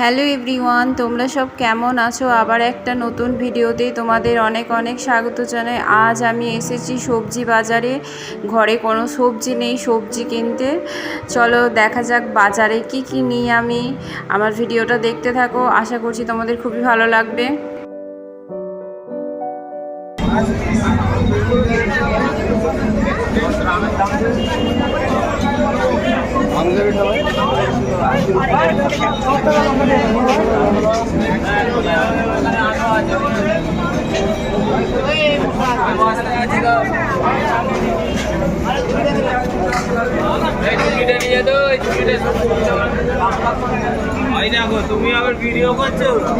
Hello everyone, তোমরা সব কেমন আছো? আবার একটা নতুন ভিডিওতে তোমাদের অনেক অনেক স্বাগত জানাই। আজ আমি এসেছি সবজি বাজারে। ঘরে কোনো সবজি নেই, সবজি কিনতে। চলো দেখা যাক বাজারে কি কি নিই আমি। আমার ভিডিওটা দেখতে থাকো, আশা করছি তোমাদের খুবই ভালো লাগবে দেখো তুমি আবার ভিডিও করছ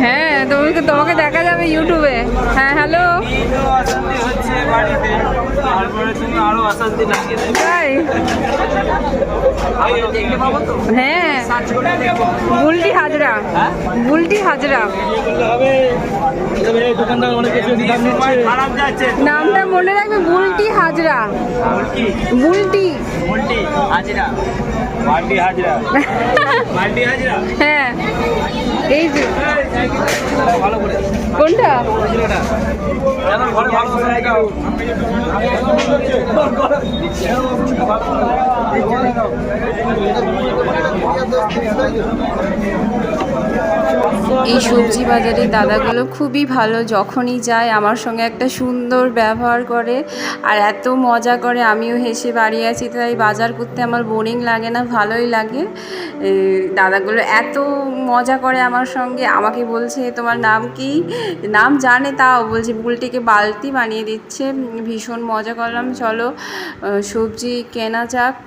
হ্যাঁ তোমাকে তোমাকে দেখা যাবে ইউটিউবে হ্যাঁ হ্যালো হচ্ছে বাড়িতে তাই? হ্যাঁ। বুলটি হাজরা। হ্যাঁ? বুলটি হাজরা। হবে দোকানদার অনেক কিছু খারাপ যাচ্ছে নামটা মনে রাখবে বুলটি হাজরা। হাজরা। হ্যাঁ। এই যে। ভালো কোনটা? এই সবজি বাজারে দাদাগুলো খুবই ভালো, যখনই যায় আমার সঙ্গে একটা সুন্দর ব্যবহার করে আর এত মজা করে আমিও হেসে বাড়ি আছি, তাই বাজার করতে আমার বোরিং লাগে না, ভালোই লাগে। দাদাগুলো এত মজা করে আমার সঙ্গে, আমাকে বলছে, তোমার নাম কি? নাম জানে তাও, বলছে, বুলটিকে বালতি বানিয়ে দিচ্ছে। ভীষণ মজা করলাম, চলো সবজি কেনা যাক।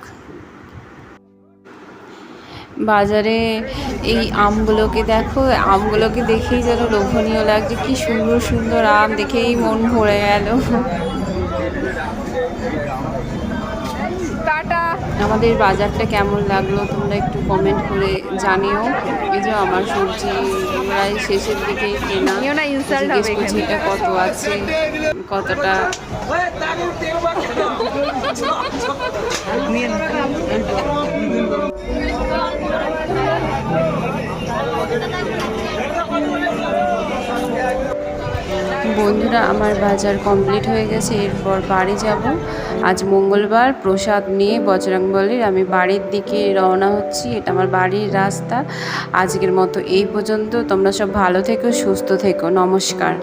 বাজারে এই আমগুলোকে দেখো আমগুলোকে দেখেই যেন লোভনীয় লাগছে। কি সুন্দর সুন্দর আম দেখেই মন ভরে গেল। টাটা। আমাদের বাজারটা কেমন লাগল তোমরা একটু কমেন্ট করে জানিও। এই যে আমার সবজি প্রায় শেষের দিকে কেনা। জিজ্ঞেস করছি এটা কত আছে কতটা? বন্ধুরা, আমার বাজার কমপ্লিট হয়ে গেছে, এরপর বাড়ি যাব। আজ মঙ্গলবার, প্রসাদ নিয়ে বজরংবলির আমি বাড়ির দিকে রওনা হচ্ছি, এটা আমার বাড়ির রাস্তা। আজকের মতো এই পর্যন্ত, তোমরা সব ভালো থেকো, সুস্থ থেকো, নমস্কার।